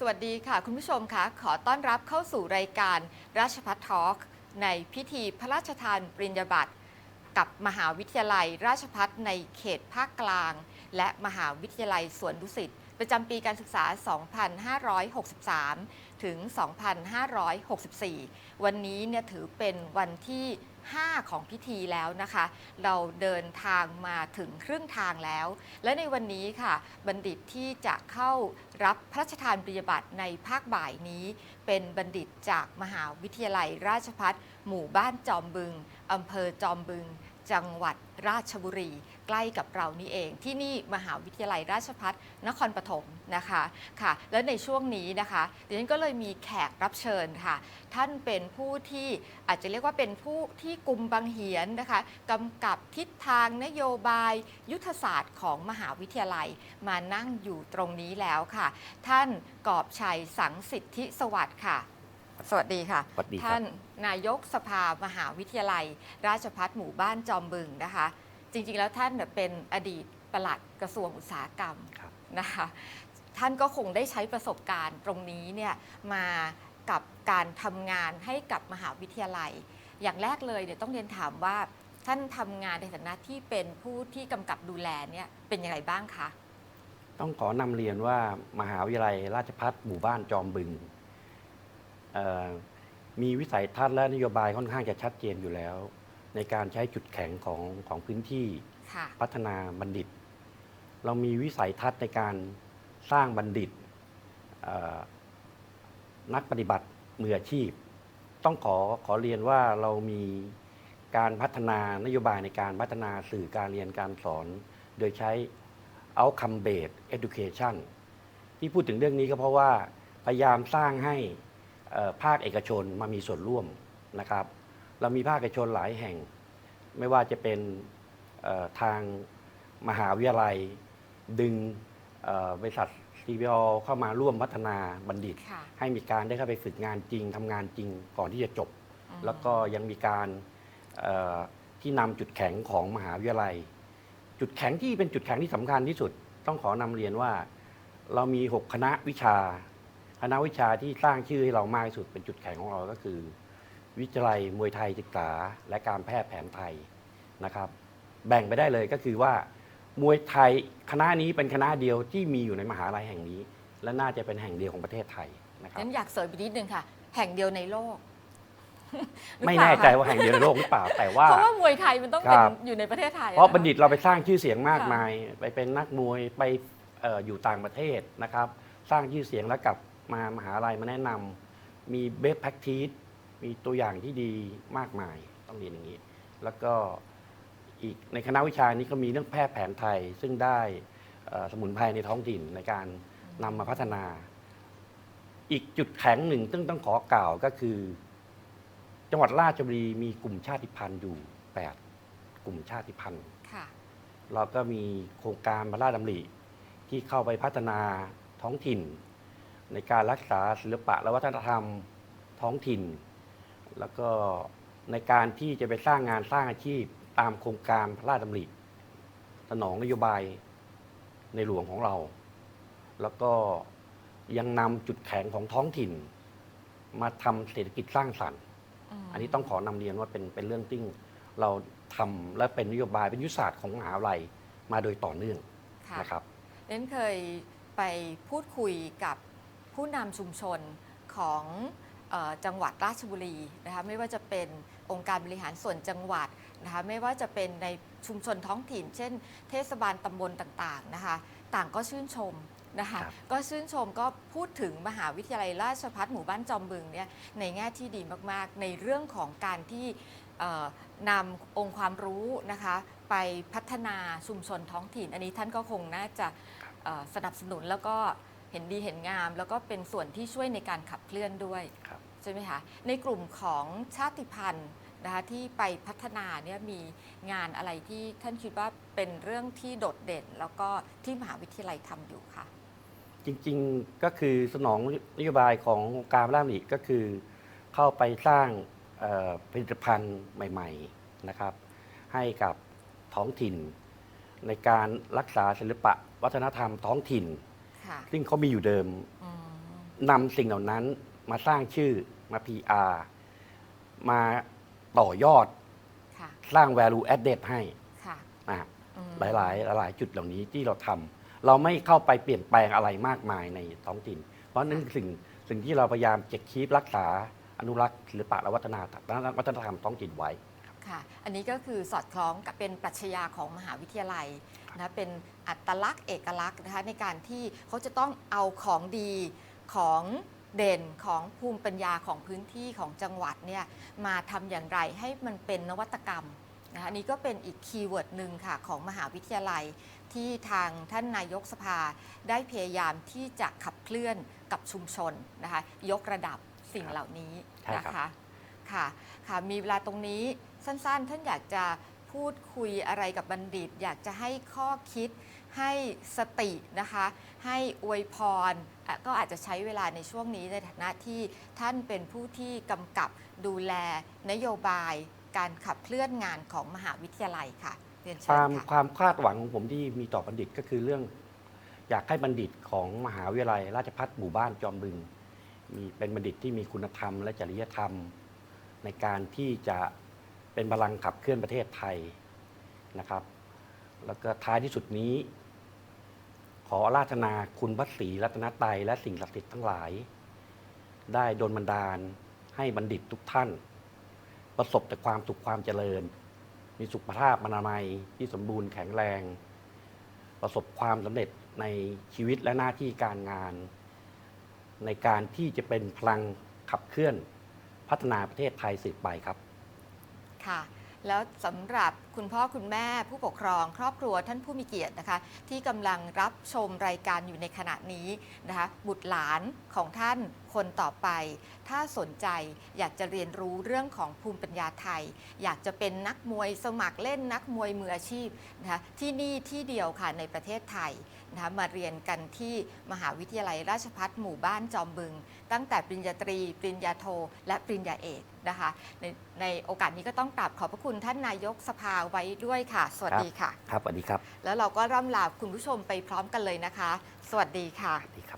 สวัสดีค่ะ คุณผู้ชมคะขอต้อนรับเข้าสู่รายการราชพัฒทอล์กในพิธีพระราชทานปริญญาบัตรกับมหาวิทยาลัย ราชพัฒในเขตภาคกลาง และมหาวิทยาลัยสวนดุสิตประจำปีการศึกษา 2563 ถึง 2564 วันนี้เนี่ยถือเป็นวันที่ 5 ของพิธีแล้วนะคะ เราเดินทางมาถึงครึ่งทางแล้ว และในวันนี้ค่ะ บัณฑิตที่จะเข้ารับพระราชทานปริญญาบัตรในภาคบ่ายนี้ เป็นบัณฑิตจากมหาวิทยาลัยราชพัฒหมู่บ้านจอมบึงอำเภอจอมบึง จังหวัดราชบุรี ใกล้กับเรานี่เอง ที่นี่มหาวิทยาลัยราชพัฒนครปฐมนะคะค่ะ แล้วในช่วงนี้นะคะดิฉันก็เลยมีแขกรับเชิญค่ะ ท่านเป็นผู้ที่อาจจะเรียกว่าเป็นผู้ที่กลุ่มบางเหียนนะคะกำกับทิศทางนโยบาย ยุทธศาสตร์ของมหาวิทยาลัยมานั่งอยู่ตรงนี้แล้วค่ะ ท่านกอบชัยสังสิทธิสวัสดิ์ค่ะ สวัสดีค่ะ สวัสดีครับ ท่านนายกสภามหาวิทยาลัย ราชพัฒหมู่บ้านจอมบึงนะคะ จริงๆแล้วท่านเนี่ยเป็นอดีตปลัดกระทรวงอุตสาหกรรมครับ นะคะ ท่านก็คงได้ใช้ประสบการณ์ตรงนี้เนี่ยมากับการทำงานให้กับมหาวิทยาลัย อย่างแรกเลยเนี่ยต้องเรียนถามว่าท่านทำงานในฐานะที่เป็นผู้ที่กำกับดูแลเนี่ยเป็นยังไงบ้างคะ ต้องขอนำเรียนว่ามหาวิทยาลัยราชพัฒหมู่บ้านจอมบึงเอ่อ มีวิสัยทัศน์และนโยบายค่อนข้างจะชัดเจนอยู่แล้ว ในการใช้จุดแข็งของของพื้นที่ค่ะ พัฒนาบัณฑิต เรามีวิสัยทัศน์ในการสร้างบัณฑิตเอ่อนักปฏิบัติมืออาชีพ ต้องขอขอเรียนว่าเรามีการพัฒนานโยบายในการพัฒนาสื่อการเรียนการสอน โดยใช้ outcome based education ที่พูดถึงเรื่องนี้ก็เพราะว่าพยายามสร้างให้เอ่อ ภาคเอกชนมามีส่วนร่วมนะครับ เรามีภาคเอกชนหลายแห่ง ไม่ว่าจะเป็นเอ่อทางมหาวิทยาลัย ดึงเอ่อบริษัท CBO เข้ามาร่วมพัฒนาบัณฑิตค่ะให้มีการได้เข้าไปฝึกงานจริงทำงานจริงก่อนที่จะจบอืมแล้วก็ยังมีการเอ่อที่นำจุดแข็งของมหาวิทยาลัย จุดแข็งที่เป็นจุดแข็งที่สำคัญที่สุด ต้องขอนำเรียนว่า เรามี 6 คณะวิชา คณะวิชาที่สร้างชื่อให้เรามากที่สุดเป็นจุดแข็งของเราก็คือ วิทยาลัยมวยไทยศึกษา และการแพทย์แผนไทยนะครับ แบ่งไปได้เลยก็คือว่ามวยไทยคณะนี้เป็นคณะเดียวที่มีอยู่ในมหาลัยแห่งนี้ และน่าจะเป็นแห่งเดียวของประเทศไทยนะครับงั้นอยากเสริมอีกนิดนึงค่ะ แห่งเดียวในโลกหรือไม่เปล่แน่ใจคะว่าแห่งเดียวในโลกหรือเปล่าแต่ว่าเพราะว่ามวยไทยมันต้องเป็นครับอยู่ในประเทศไทย เพราะนคบัณฑิตเราไปสร้างชื่อเสียงมากค่ะมาย ไปเป็นนักมวยไปเอ่ออยู่ต่างประเทศนะครับ สร้างชื่อเสียงแล้วกลับ มามหาลัยมาแนะนำมีเบสแพ็กทีสมีตัวอย่างที่ดีมากมายต้องเรียนอย่างนี้ แล้วก็อีกในคณะวิชานี้ก็มีเรื่องแพทย์แผนไทย ซึ่งได้เอ่อสมุนไพรในท้องถิ่นในการนำมาพัฒนา อีกจุดแข็งหนึ่งซึ่งต้องขอกล่าวก็คือ จังหวัดราชบุรีมีกลุ่มชาติพันธุ์อยู่ 8 กลุ่มชาติพันธุ์ ค่ะ เราก็มีโครงการพระราชดำริที่เข้าไปพัฒนาท้องถิ่น ในการรักษาศิลปะและวัฒนธรรมท้องถิ่น แล้วก็ในการที่จะไปสร้างงานสร้างอาชีพตามโครงการพระราชดำริสนองนโยบายในหลวงของเรา แล้วก็ยังนำจุดแข็งของท้องถิ่น มาทำเศรษฐกิจสร้างสรรค์มอันนี้ต้องขอนำเรียนว่าเป็นเป็นเรื่องที่เราทำและเป็นนโยบายเป็นยุทธศาสตร์ของมหาวิทยาลัยมาโดยต่อเนื่องค่ะนะครับเน้นเคยไปพูดคุยกับ ผู้นำชุมชนของเออจังหวัดราชบุรีนะคะไม่ว่าจะเป็นองค์การบริหารส่วนจังหวัดนะคะไม่ว่าจะเป็นในชุมชนท้องถิ่น เช่น เทศบาลตำบลต่างๆนะคะต่างก็ชื่นชมนะคะครับก็ชื่นชมก็พูดถึงมหาวิทยาลัยราชภัฏหมู่บ้านจอมบึงเนี่ยในแง่ที่ดีมากๆ ในเรื่องของการที่เอ่อนำองค์ความรู้นะคะไปพัฒนาชุมชนท้องถิ่น อันนี้ท่านก็คงน่าจะเอ่อสนับสนุนแล้วก็ เห็นดีเห็นงาม แล้วก็เป็นส่วนที่ช่วยในการขับเคลื่อนด้วยครับใช่ไหมคะในกลุ่มของชาติพันธุ์นะคะที่ไปพัฒนาเนี่ยมีงานอะไรที่ท่านคิดว่าเป็นเรื่องที่โดดเด่น แล้วก็ที่มหาวิทยาลัยทำอยู่ค่ะ จริงๆก็คือสนองนโยบายขององค์การพระราชดำริก็คือ เข้าไปสร้างเอ่อผลิตภัณฑ์ใหม่ๆนะครับ ให้กับท้องถิ่น ในการรักษาศิลปะวัฒนธรรมท้องถิ่น ค่ะ ซึ่งเขามีอยู่เดิมอืมนำสิ่งเหล่านั้นมาสร้างชื่อมา PR มาต่อยอดค่ะสร้าง value added ให้ค่ะนะฮะอืมหลาย ๆ หลาย ๆ จุดเหล่านี้ที่เราทำเราไม่เข้าไปเปลี่ยนแปลงอะไรมากมายในท้องถิ่น เพราะนั่นคือสิ่งสิ่งที่เราพยายามเก็บคีบรักษาอนุรักษ์ศิลปะและวัฒนธรรมวัฒนธรรมท้องถิ่นไว้ ค่ะ อันนี้ก็คือสอดคล้องกับเป็นปรัชญาของมหาวิทยาลัยนะเป็นอัตลักษณ์เอกลักษณ์นะคะในการที่เขาจะต้องเอาของดีของเด่นของภูมิปัญญาของพื้นที่ของจังหวัดเนี่ยมาทำอย่างไรให้มันเป็นนวัตกรรมนะคะอันนี้ก็เป็นอีกคีย์เวิร์ดหนึ่งค่ะของมหาวิทยาลัย ที่ทางท่านนายกสภาได้พยายามที่จะขับเคลื่อนกับชุมชนนะคะยกระดับสิ่งเหล่านี้ใช่นะครับคะ ค่ะ ค่ะ มีเวลาตรงนี้สั้นๆ ท่านอยากจะพูดคุยอะไรกับบัณฑิต อยากจะให้ข้อคิด ให้สตินะคะ ให้อวยพร ก็อาจจะใช้เวลาในช่วงนี้ในฐานะที่ท่านเป็นผู้ที่กำกับดูแลนโยบายการขับเคลื่อนงานของมหาวิทยาลัยค่ะเรียนเชิคญวามค่ะ วามคาดหวังของผมที่มีต่อบัณฑิตก็คือเรื่อง อยากให้บัณฑิตของมหาวิทยาลัย ราชภัฏหมู่บ้านจอมบึง มีเป็นบัณฑิตที่มีคุณธรรมและจริยธรรม ในการที่จะเป็นพลังขับเคลื่อนประเทศไทยนะครับ แล้วก็ท้ายที่สุดนี้ ขออาราธนาคุณพระศรีรัตนตรัยและสิ่งศักดิ์สิทธิ์ทั้งหลาย ได้โดนบันดาลให้บัณฑิตทุกท่าน ประสบแต่ความสุขความเจริญ มีสุขภาพอนามัยที่สมบูรณ์แข็งแรง ประสบความสำเร็จในชีวิตและหน้าที่การงาน ในการที่จะเป็นพลังขับเคลื่อน พัฒนาประเทศไทยสืบไปครับ ค่ะ แล้วสำหรับคุณพ่อคุณแม่ผู้ปกครอง ครอบครัวท่านผู้มีเกียรตินะคะ ที่กำลังรับชมรายการอยู่ในขณะนี้นะคะ บุตรหลานของท่านคนต่อไป ถ้าสนใจอยากจะเรียนรู้เรื่องของภูมิปัญญาไทย อยากจะเป็นนักมวยสมัครเล่นนักมวยมืออาชีพนะคะที่นี่ที่เดียวค่ะในประเทศไทย นะคะมาเรียนกันที่มหาวิทยาลัยราชภัฏหมู่บ้านจอมบึง ตั้งแต่ปริญญาตรี ปริญญาโท และปริญญาเอกนะคะในในโอกาสนี้ก็ต้องกราบขอบพระคุณท่านนายกสภาไว้ด้วยค่ะ สวัสดีค่ะ ครับสวัสดีครับ แล้วเราก็ร่ำลาคุณผู้ชมไปพร้อมกันเลยนะคะ สวัสดีค่ะ สวัสดีครับ